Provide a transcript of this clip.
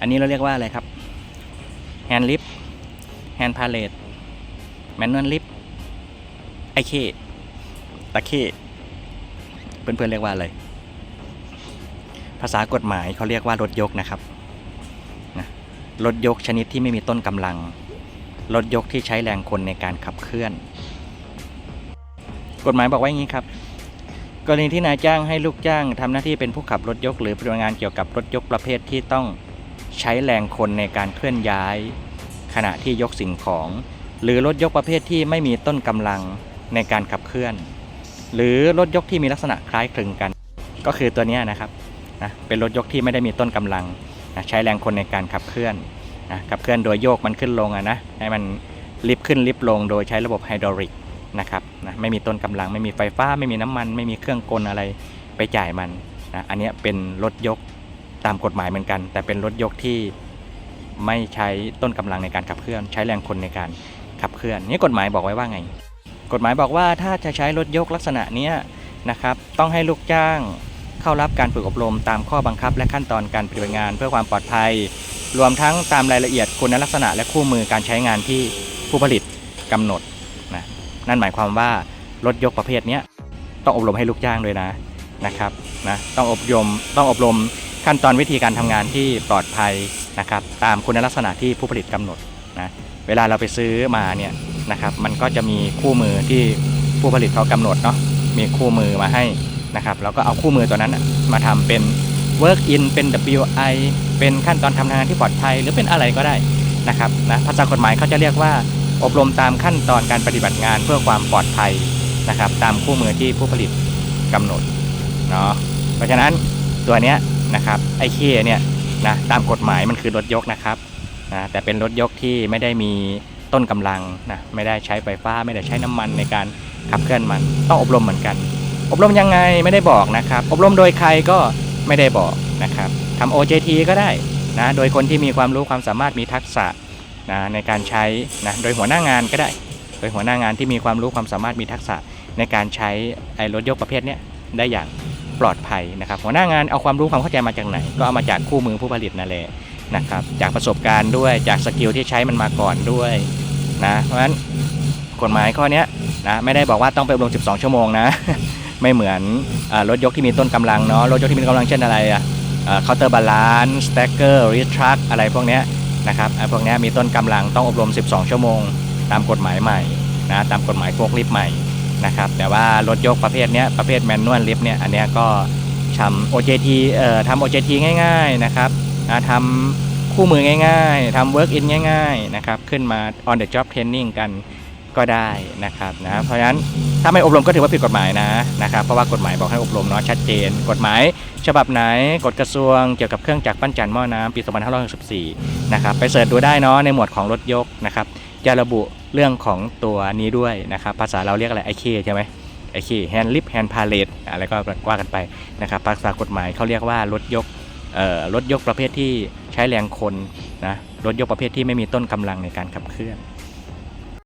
อันนี้เราเรียกว่าอะไรครับแฮนด์ลิฟแฮนด์พาเลตแมนนวลลิฟไอเคตะเคเพื่อนๆเรียกว่าอะไร ภาษากฎหมายเขาเรียกว่ารถยกนะครับนะรถยกชนิดที่ไม่มีต้นกำลัง รถยกที่ใช้แรงคนในการขับเคลื่อน กฎหมายบอกไว้อย่างนี้ครับ กรณีที่นายจ้างให้ลูกจ้างทำหน้าที่เป็นผู้ขับรถยก หรือปฏิบัติงานเกี่ยวกับรถยกประเภทที่ต้อง ใช้แรงคนในการเคลื่อนย้าย ขณะที่ยกสิ่งของ หรือรถยกประเภทที่ไม่มีต้นกำลังในการขับเคลื่อน หรือรถยกที่มีลักษณะคล้ายคลึงกัน ก็คือตัวนี้นะครับนะเป็นรถยกที่ไม่ได้มีต้นกำลังนะใช้แรงคนในการขับเคลื่อนนะขับเคลื่อนโดยโยกมันขึ้นลงอะนะให้มันลิฟต์ขึ้นลิฟต์ลง โดยใช้ระบบไฮดรอลิกนะครับนะไม่มีต้นกำลัง ไม่มีไฟฟ้า ไม่มีน้ำมัน ไม่มีเครื่องกลอะไรไปจ่ายมันนะอันนี้เป็นรถยก ตามกฎหมายเหมือนกัน แต่เป็นรถยกที่ไม่ใช้ต้นกำลังในการขับเคลื่อน ใช้แรงคนในการขับเคลื่อนนี่กฎหมายบอกไว้ว่าไง กฎหมายบอกว่าถ้าจะใช้รถยกลักษณะเนี้ยนะครับ ต้องให้ลูกจ้างเข้ารับการฝึกอบรมตามข้อบังคับ และขั้นตอนการปฏิบัติงานเพื่อความปลอดภัย รวมทั้งตามรายละเอียดคุณลักษณะ และคู่มือการใช้งานที่ผู้ผลิตกำหนดนะนั่นหมายความว่ารถยกประเภทนี้ต้องอบรมให้ลูกจ้างด้วยนะนะครับนะต้องอบรมต้องอบรม ขั้นตอนวิธีการทำงานที่ปลอดภัยนะครับ ตามคุณลักษณะที่ผู้ผลิตกำหนดนะเวลาเราไปซื้อมาเนี่ยนะครับ มันก็จะมีคู่มือที่ผู้ผลิตเขากำหนดเนาะมีคู่มือมาให้นะครับแล้วก็เอาคู่มือตัวนั้นมาทำเป็น work in เป็น WI เป็นขั้นตอนทำงานที่ปลอดภัย หรือเป็นอะไรก็ได้นะครับนะภาษากฎหมายเขาจะเรียกว่าอบรมตามขั้นตอนการปฏิบัติงานเพื่อความปลอดภัยนะครับ ตามคู่มือที่ผู้ผลิตกำหนดเนาะเพราะฉะนั้นตัวเนี้ย นะครับไอเคเนี่ยนะตามกฎหมายมันคือรถยกนะครับนะแต่เป็นรถยกที่ไม่ได้มีต้นกำลังนะไม่ได้ใช้ไฟฟ้า ไม่ได้ใช้น้ำมันในการขับเคลื่อนมันต้องอบรมเหมือนกัน อบรมยังไงไม่ได้บอกนะครับ อบรมโดยใครก็ไม่ได้บอกนะครับทำ OJT ก็ได้นะโดยคนที่มีความรู้ความสามารถมีทักษะนะในการใช้นะโดยหัวหน้างานก็ได้ โดยหัวหน้างานที่มีความรู้ความสามารถมีทักษะในการใช้ไอ้รถยกประเภทนี้ได้อย่าง ปลอดภัยนะครับหัวหน้างานเอาความรู้ความเข้าใจมาจากไหน ก็เอามาจากคู่มือผู้ผลิตนั่นแหละนะครับจากประสบการณ์ด้วยจากสกิลที่ใช้มันมาก่อนด้วยนะเพราะฉะนั้นกฎหมายข้อนี้นะไม่ได้บอกว่าต้องไปอบรม 12 ชั่วโมงนะ ไม่เหมือนอรถยกที่มีต้นกำลังเนาะรถยกที่มีต้นกำลังเช่นอะไรอะเคาน์เตอร์บาลานซ์สแต็กเกอร์รีทรัคอะไรพวกนี้นะครับไอ้พวกนี้มีต้นกำลังต้องอบรม 12 ชั่วโมง ตามกฎหมายใหม่นะตามกฎหมายโฟกลิฟต์ใหม่ นะครับ แต่ว่ารถยกประเภทเนี้ยประเภทแมนนวลลิฟต์เนี่ยอันเนี้ยก็ทำ OJT เอ่อทำ OJT ง่าย ๆนะครับทำคู่มือง่าย ๆทำ work in ง่าย ๆ นะครับ ขึ้นมา on the job training กันก็ได้นะครับนะเพราะฉะนั้นถ้าไม่อบรมก็ถือว่าผิดกฎหมายนะนะครับเพราะว่ากฎหมายบอกให้อบรมเนาะชัดเจน กฎหมายฉบับไหนกฎกระทรวงเกี่ยวกับเครื่องจักรปั้นจันทร์หม้อน้ำปี 2564 นะครับไปเสิร์ชดูได้เนาะในหมวดของรถยกนะครับจะระบุ เรื่องของตัวนี้ด้วยนะครับ ภาษาเราเรียกอะไรไอเคใช่ไหมไอเคแฮนด์ลิฟแฮนด์พาเลตอะไรก็ว่ากันไปนะครับ ภาษากฎหมายเขาเรียกว่ารถยกเอ่อรถยกประเภทที่ใช้แรงคนนะรถยกประเภทที่ไม่มีต้นกำลังในการขับเคลื่อน